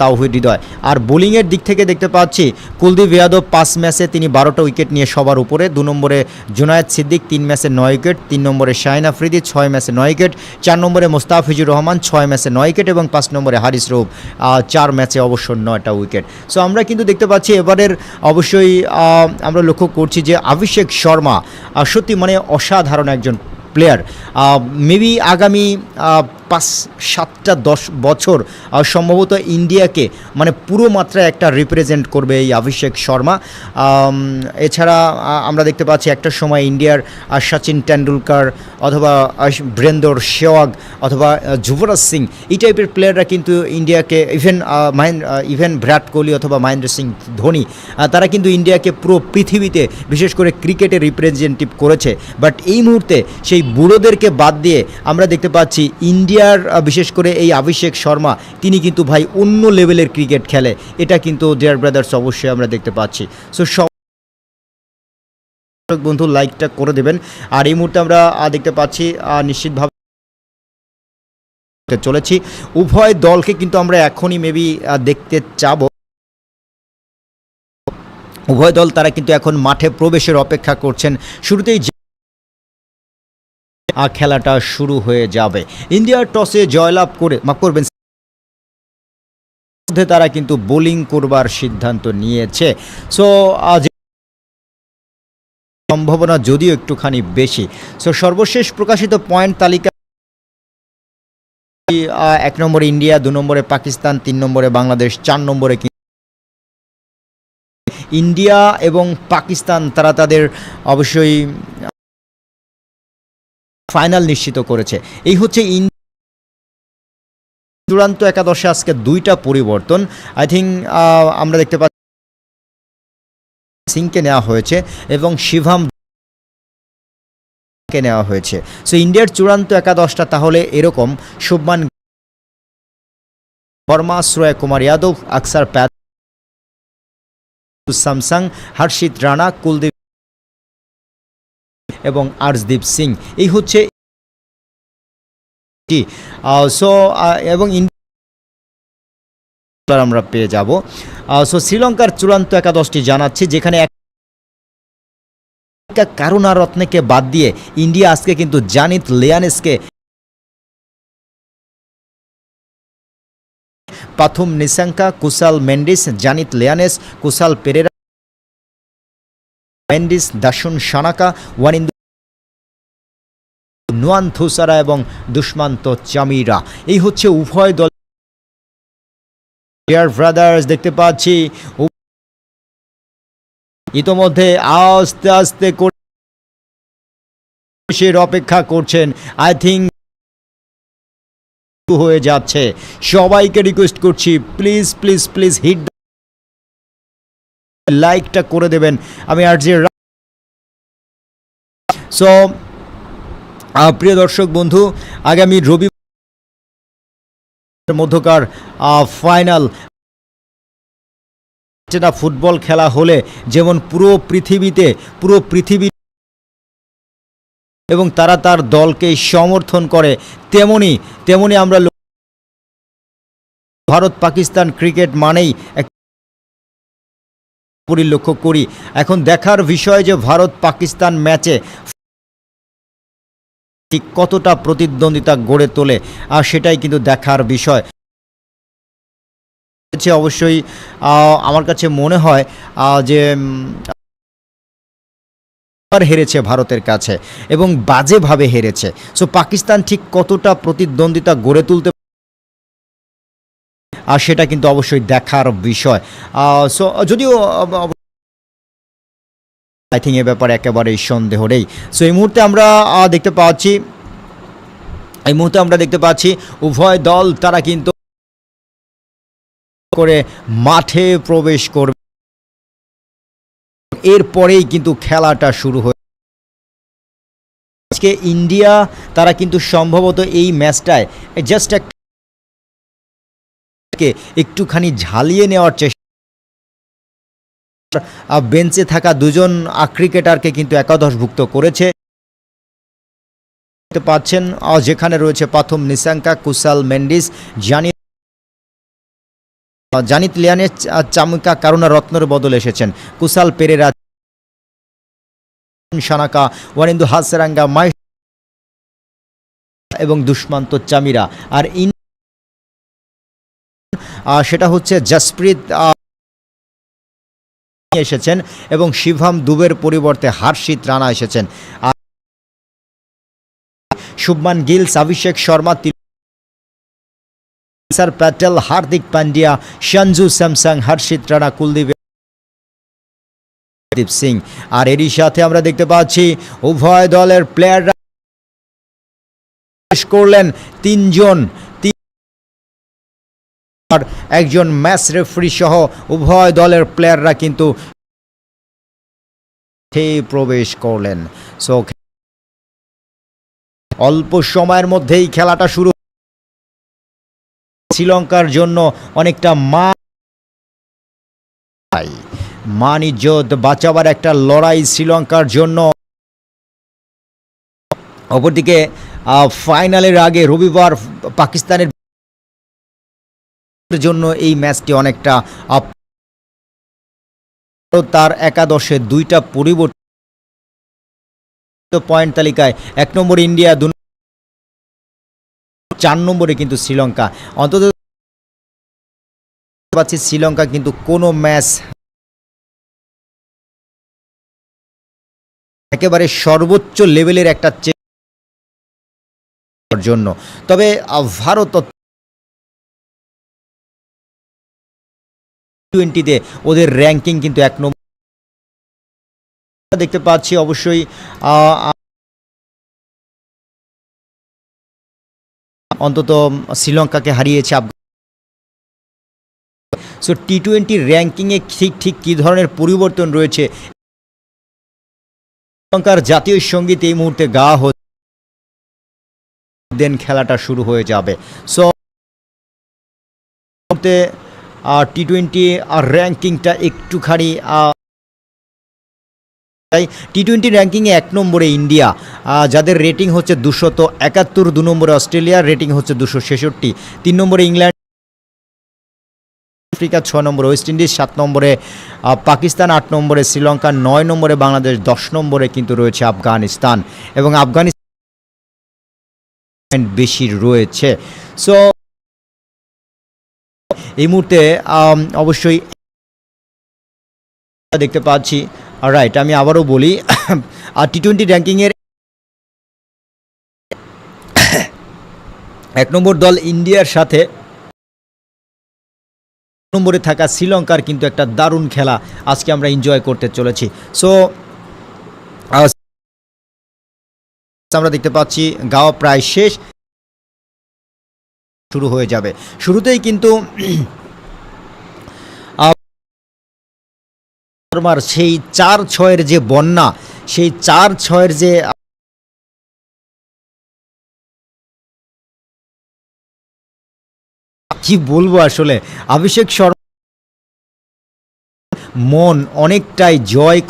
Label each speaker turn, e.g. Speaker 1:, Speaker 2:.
Speaker 1: তাওহিদ হৃদয়। আর বোলিংয়ের দিক থেকে দেখতে পাচ্ছি, কুলদীপ ইয়াদব পাঁচ ম্যাচে তিনি বারোটা উইকেট নিয়ে সবার উপরে। দু নম্বরে জুনায়েদ সিদ্দিক, তিন ম্যাচে নয় উইকেট। তিন নম্বরে শাহিন আফ্রিদি, ছয় ম্যাচে নয় উইকেট। চার নম্বরে মোস্তাফিজুর রহমান, ছয় ম্যাচে নয় উইকেট এবং পাঁচ নম্বরে হারিস রৌফ চার ম্যাচে অবশ্য নয়টা উইকেট। সো আমরা কিন্তু দেখতে পাচ্ছি এবারের অবশ্যই আমরা লক্ষ্য করছি যে অভিষেক শর্মা সত্যি মানে অসাধারণ একজন প্লেয়ার। মেবি আগামী পাঁচ সাতটা দশ বছর সম্ভবত ইন্ডিয়াকে মানে পুরো মাত্রায় একটা রিপ্রেজেন্ট করবে এই অভিষেক শর্মা। এছাড়া আমরা দেখতে পাচ্ছি একটা সময় ইন্ডিয়ার সচিন টেন্ডুলকার অথবা বীরেন্দর সেওয়াগ অথবা যুবরাজ সিং, এই টাইপের প্লেয়াররা কিন্তু ইন্ডিয়াকে ইভেন মাহেন্দ্র ইভেন বিরাট কোহলি অথবা মহেন্দ্র সিং ধোনি তারা কিন্তু ইন্ডিয়াকে পুরো পৃথিবীতে, বিশেষ করে ক্রিকেটে রিপ্রেজেন্টেটিভ করেছে। বাট এই মুহূর্তে সেই বুড়োদেরকে বাদ দিয়ে আমরা দেখতে পাচ্ছি ইন্ডিয়ার আহ, বিশেষ করে এই অভিষেক শর্মা তিনি কিন্তু ভাই অন্য লেভেলের ক্রিকেট খেলে। এটা কিন্তু ডিয়ার ব্রাদার্স অবশ্যই আমরা দেখতে পাচ্ছি। সো সব বন্ধু লাইকটা করে দেবেন। আর এই মুহূর্তে আমরা দেখতে পাচ্ছি নিশ্চিতভাবে চলেছি। উভয় দলকে কিন্তু আমরা এখনই মেবি দেখতে চাবো। উভয় দল তারা কিন্তু এখন মাঠে প্রবেশের অপেক্ষা করছেন। শুরুতেই খেলাটা শুরু হয়ে যাবে। ইন্ডিয়ার টসে জয়লাভ করে মাফ করবেন মধ্যে তারা কিন্তু বোলিং করবার সিদ্ধান্ত নিয়েছে। সো, আজ সম্ভাবনা যদিও একটুখানি বেশি। সো, সর্বশেষ প্রকাশিত পয়েন্ট তালিকা এক নম্বরে ইন্ডিয়া, দু নম্বরে পাকিস্তান, তিন নম্বরে বাংলাদেশ, চার নম্বরে ইন্ডিয়া এবং পাকিস্তান, তারা তাদের অবশ্যই ফাইনাল নিশ্চিত করেছে। এই হচ্ছে ইন- চূড়ান্ত একাদশে আজকে দুইটা পরিবর্তন। আই থিঙ্ক আমরা দেখতে পাচ্ছি সিংকে নেওয়া হয়েছে এবং শিভাম কে নেওয়া হয়েছে। সো ইন্ডিয়ার চূড়ান্ত একাদশটা তাহলে এরকম। শুভমান বর্মা, শ্রয় কুমার যাদব, আকসার প্যাট স্যামসাং হর্ষিত রানা, কুলদীপ এবং আর্শদীপ সিং। এই হচ্ছে সো এবং আমরা পেয়ে যাব। সো শ্রীলঙ্কার চূড়ান্ত একাদশটি জানাচ্ছি, যেখানে এক কারুণা রত্নেকে বাদ দিয়ে ইন্ডিয়া আজকে কিন্তু জানিত লিয়ানেসকে পাথুম নিশাঙ্কা, কুশাল মেন্ডিস, জানিত লিয়ানেস, কুশাল পেরেরা মেন্ডিস দাসুন সানাকা, ওয়ানিন্দু নুয়ান থুসারা এবং দুষ্মান্ত চামিরা। এই হচ্ছে উভয় দল ডিয়ার ব্রাদার্স দেখতে পাচ্ছি ইতোমধ্যে আস্তে আস্তে করে অপেক্ষা করছেন। আই থিঙ্ক হয়ে যাচ্ছে। সবাইকে রিকোয়েস্ট করছি প্লিজ প্লিজ প্লিজ হিট লাইকটা করে দেবেন। আমি আর যে সো প্রিয় দর্শক বন্ধু, আগামী রবি মধ্যকার ফাইনাল না ফুটবল খেলা হলে, যেমন পুরো পৃথিবীতে, পুরো পৃথিবী এবং তারা তার দলকে সমর্থন করে, তেমনি তেমনি আমরা ভারত পাকিস্তান ক্রিকেট মানেই এক পরিলক্ষ্য করি। এখন দেখার বিষয় যে ভারত পাকিস্তান ম্যাচে ঠিক কতটা প্রতিদ্বন্দ্বিতা গড়ে তোলে, আর সেটাই কিন্তু দেখার বিষয়। অবশ্যই আমার কাছে মনে হয় যে হেরেছে ভারতের কাছে এবং বাজেভাবে হেরেছে। সো পাকিস্তান ঠিক কতটা প্রতিদ্বন্দ্বিতা গড়ে তুলতে আর সেটা কিন্তু অবশ্যই দেখার বিষয়। সো যদিও আই থিঙ্ক এ ব্যাপারে একেবারেই সন্দেহ নেই। সো এই মুহূর্তে আমরা দেখতে পাচ্ছি, এই মুহূর্তে আমরা দেখতে পাচ্ছি, উভয় দল তারা কিন্তু করে মাঠে প্রবেশ করবে। এরপরেই কিন্তু খেলাটা শুরু হয়ে আজকে ইন্ডিয়া, তারা কিন্তু সম্ভবত এই ম্যাচটায় জাস্ট এক একটুখানি ঝালিয়ে নেওয়ার চেষ্টা বেঞ্চে থাকা দুজন ক্রিকেটারকে কিন্তু একাদশভুক্ত করেছে। পাচ্ছেন যেখানে রয়েছে প্রথম নিশাঙ্কা, কুশাল মেন্ডিস, জানি জানিত লিয়ানের চামুকা কারুণা রত্নর বদল এসেছেন। কুসাল পেরেরা, সানাকা, ওয়ানিন্দু হাসরাঙ্গা মাই এবং দুষ্মান্ত চামিরা। আর ইন সেটা হচ্ছে জসপ্রীত এসেছেন এবং শিভাম দুবের পরিবর্তে হার্ষিত রানা এসেছেন। শুভমান গিলস অভিষেক শর্মা স্যার প্যাটেল, হার্দিক পান্ডিয়া, সঞ্জু স্যামসাং, হর্ষিত রানা, কুলদীপ দীপ সিং। আর এরই সাথে আমরা দেখতে পাচ্ছি উভয় দলের প্লেয়াররা করলেন তিনজন। একজন ম্যাচ রেফারি সহ উভয় দলের প্লেয়াররা কিন্তু প্রবেশ করলেন। সো অল্প সময়ের মধ্যেই খেলাটা শুরু। শ্রীলঙ্কার জন্য অনেকটা মা মান ইজ্জত বাঁচাবার একটা লড়াই শ্রীলঙ্কার জন্য। অপরদিকে ফাইনালের আগে রবিবার পাকিস্তানের জন্য এই ম্যাচটি অনেকটা তার একাদশে দুইটা পরিবর্তিত পয়েন্ট তালিকায়। এক নম্বর ইন্ডিয়া, দু চার নম্বরে কিন্তু শ্রীলঙ্কা। অন্তত পাচ্ছি শ্রীলঙ্কা কিন্তু কোনো ম্যাচ একেবারে সর্বোচ্চ লেভেলের একটা জন্য। তবে ভারত টোয়েন্টিতে ওদের র্যাঙ্কিং কিন্তু এক নম্বর। দেখতে পাচ্ছি অবশ্যই অন্তত শ্রীলঙ্কাকে হারিয়েছে সো টি টোয়েন্টি র্যাঙ্কিংয়ে ঠিক ঠিক কী ধরনের পরিবর্তন রয়েছে? শ্রীলঙ্কার জাতীয় সংগীত এই মুহূর্তে গা দেন খেলাটা শুরু হয়ে যাবে। সো টি টোয়েন্টি আর র্যাঙ্কিংটা একটুখানি তাই টি টোয়েন্টি র্যাঙ্কিংয়ে এক নম্বরে ইন্ডিয়া। যাদের রেটিং হচ্ছে দুশত একাত্তর, দু নম্বরে অস্ট্রেলিয়ার রেটিং হচ্ছে দুশো ছেষট্টি। তিন নম্বরে ইংল্যান্ড, আফ্রিকা ছয় নম্বরে ওয়েস্ট ইন্ডিজ, সাত নম্বরে পাকিস্তান, আট নম্বরে শ্রীলঙ্কা, নয় নম্বরে বাংলাদেশ, দশ নম্বরে কিন্তু রয়েছে আফগানিস্তান। এবং আফগানিস্তান বেশি রয়েছে। সো মুহূর্তে আম, অবশ্যই দেখতে পাচ্ছি। রাইট আমি আবারও বলি আর টি টোয়েন্টি র্যাঙ্কিংয়ের এক নম্বর দল ইন্ডিয়ার সাথে নম্বরে থাকা শ্রীলঙ্কার কিন্তু একটা দারুণ খেলা আজকে আমরা এনজয় করতে চলেছি। সো আমরা দেখতে পাচ্ছি গাওয়া প্রায় শেষ। শুরু হয়ে যাবে। শুরুতেই কিন্তু সেই চার ছয়ের যে বন্যা, সেই চার ছয়ের যে কি বলব আসলে? অভিষেক শর্মা মন অনেকটাই জয়